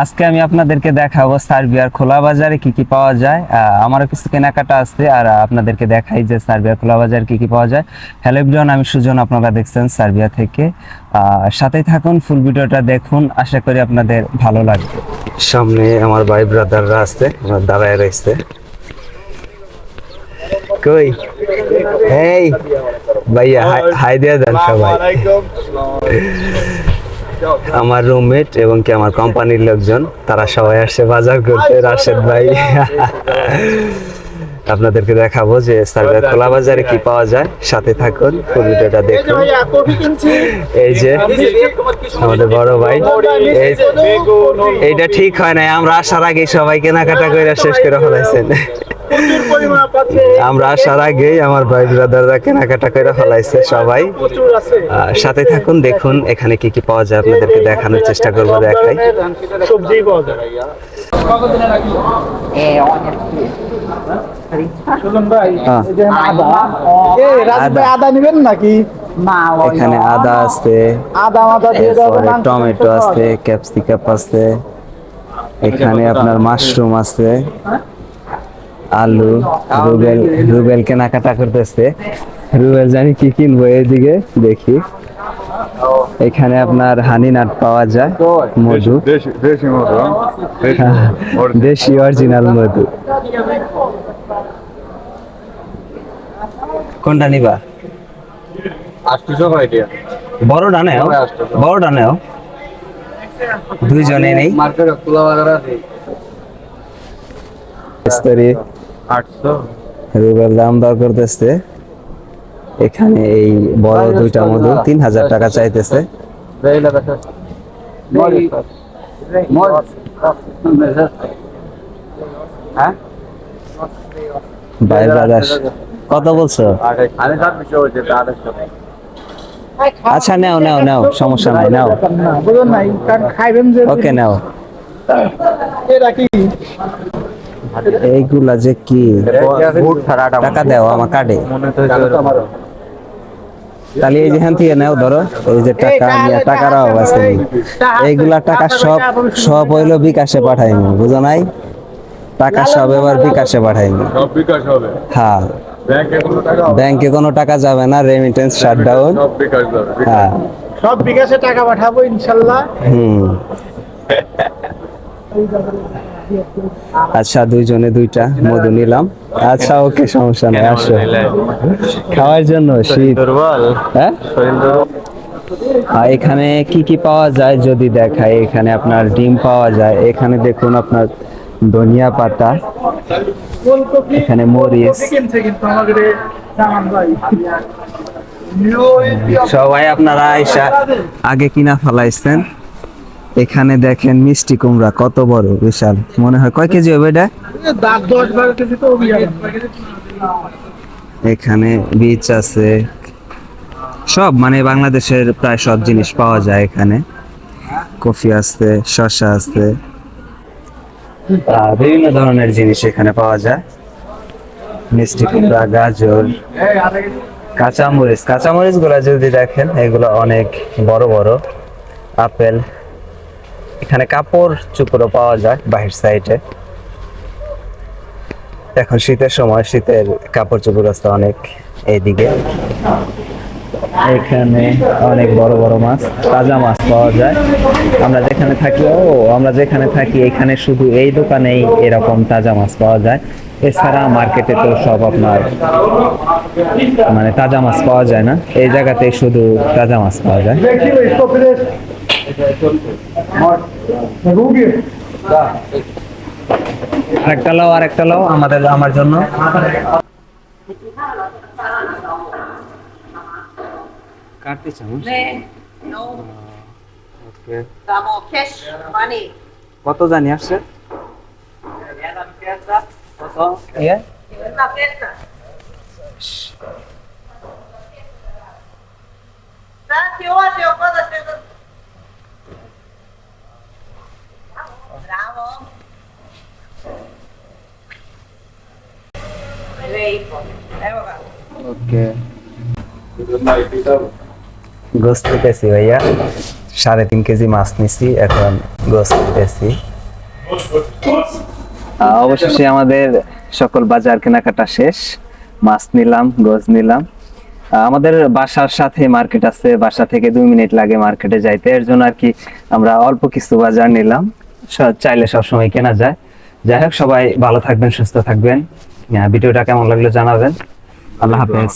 আজকে আমি আপনাদেরকে দেখাবো সার্বিয়ার খোলা বাজারে কি কি পাওয়া যায়। আহ, আমারও কিছু কেনাকাটা আছে আর আপনাদেরকে দেখাই যে সার্বিয়ার খোলা বাজারে কি কি পাওয়া যায়। হ্যালো এভরিওয়ান আমি সুজন আপনারা দেখছেন সার্বিয়া থেকে। আহ, সাথেই থাকুন ফুল ভিডিওটা দেখুন আশা করি আপনাদের ভালো লাগবে। সামনে আমার ভাই ব্রাদাররা আসছে আমার দাঁড়ায় রয়েছে। কই? এই ভাইয়া হাই- হাই দিয়ে দেন সবাই। আমার রুমমেট এবং কি আমার কোম্পানির লোকজন তারা সবাই আসছে বাজার করতে রাশেদ ভাই। আপনাদেরকে দেখাবো যে সার্বিয়া খোলা বাজারে কি পাওয়া যায়। সাথে থাকুন ফুল ভিডিওটা দেখুন। এই যে আমাদের বড় ভাই এই এইটা ঠিক হয় না আমরা আসার আগে সবাই কেনাকাটা করে শেষ করে ফেলাইছেন। আমরা আসার আগেই আমার ভাই ব্রাদাররা কেনাকাটা করে ফেলাইছে সবাই। সাথে থাকুন দেখুন এখানে কি কি পাওয়া যায়। আপনাদেরকে দেখানোর চেষ্টা করব দেখাই সবজি পাওয়া যায়। সুজন ভাই হ্যাঁ। এই যে আদা। এ রাজীব ভাই আদা। নেবেন নাকি? এখানে আদা আছে। আদা মাদা দিয়ে টমেটো আছে ক্যাপসিকাম আছে। এখানে আপনার মাশরুম আছে। আলু রুবেল রুবেল কেনাকাটা করতেছে। রুবেল জানি কি কিনবো এইদিকে দেখি। এখানে আপনার হানি নাট পাওয়া যায় মধু। দেশি দেশি অরিজিনাল মধু। কোনটা নিবা? আটশো ভাই দিয়া বড়টা নেও বড়টা নেও দুইজনে নেই। রুবেল দাম দর করতেছে। এখানে এই বড় দুইটা মধু তিন হাজার টাকা চাইতেছে। হ্যাঁ? ব্রাদার্স কত বলছো? আচ্ছা নাও নাও নাও সমস্যা নাই নাও। বুঝুন নাই কারণ খাইবেন যে ওকে নাও এটা কি এইগুলা যে কি টাকা দাও আমার কার্ডে। মনে তো তাহলে এই যেখান থেকে নাও ধরো এই যে টাকা নিয়ে টাকার অভাব আছে। এইগুলা টাকা সব সব হইল বিকাশে পাঠাইনি বুঝো নাই? টাকা সব এবার বিকাশে পাঠাইনি সব বিকাশ হবে। হ্যাঁ। ব্যাংকে কোনো টাকা ব্যাংকে কোনো টাকা যাবে না রেমিটেন্স শাটডাউন সব বিকাশ হ্যাঁ। সব বিকাশে টাকা পাঠাবো ইনশাল্লাহ। হুম। আচ্ছা দুইজনে দুইটা মধু নিলাম। আচ্ছা ওকে সমস্যা নাই আসো। খাওয়ার জন্য শীত। দুর্বল? হ্যাঁ? শরীর দুর্বল? আর এখানে কি কি পাওয়া যায় যদি দেখায় এখানে আপনার ডিম পাওয়া যায়। এখানে দেখুন আপনার ধনিয়া পাতা এখানে মরিচ। সবাই আপনারা আইসা আগে কিনা ফালাইছেন। এখানে দেখেন মিষ্টি কুমড়া কত বড় বিশাল। মনে হয় কয় কেজি হবে এটা? এখানে বীজ আছে। সব মানে বাংলাদেশের প্রায় সব জিনিস পাওয়া যায় এখানে। কফি আছে শসা আছে। বিভিন্ন ধরনের জিনিস এখানে পাওয়া যায়। মিষ্টি কুমড়া, গাজর, কাঁচামরিচ। কাঁচামরিচগুলা যদি দেখেন, এগুলো অনেক বড় বড়। আপেল, এখানে কাপড় চুপড়ও পাওয়া যায় বাহির সাইডে। এখন শীতের সময় শীতের কাপড় চোপড় অনেক এইদিকে এখানে অনেক বড় বড় মাছ, তাজা মাছ পাওয়া যায়। আমরা যেখানে থাকি, ও, আমরা যেখানে থাকি, এখানে শুধু এই দোকানেই এরকম তাজা মাছ পাওয়া যায়। এছাড়া মার্কেটে তো সব আপনার মানে তাজা মাছ পাওয়া যায় না। এই জায়গাতে শুধু তাজা মাছ পাওয়া যায়। আরেকটা লাও আরেকটা লাও আমাদের, আমার জন্য। কাটতে চামচ No, ওকে estamos cash money. কত জানি আসছে কত ইয়ে Una fiesta. Gracias, oye, puedo hacer. Bravo. ওকে গোস্ত নিতেছি ভাইয়া। সাড়ে তিন কেজি মাছ নিছি, এখন গোস্ত নিতেছি অবশেষে আমাদের সকল বাজার কেনাকাটা শেষ। মাছ নিলাম গোছ নিলাম। আমাদের বাসার সাথে মার্কেট আছে, বাসা থেকে দুই মিনিট লাগে মার্কেটে যাইতে। এর জন্য আর কি আমরা অল্প কিছু বাজার নিলাম। চাইলে সবসময় কেনা যায়। যাই হোক, সবাই ভালো থাকবেন, সুস্থ থাকবেন। ভিডিওটা কেমন লাগল জানাবেন। আল্লাহ হাফেজ।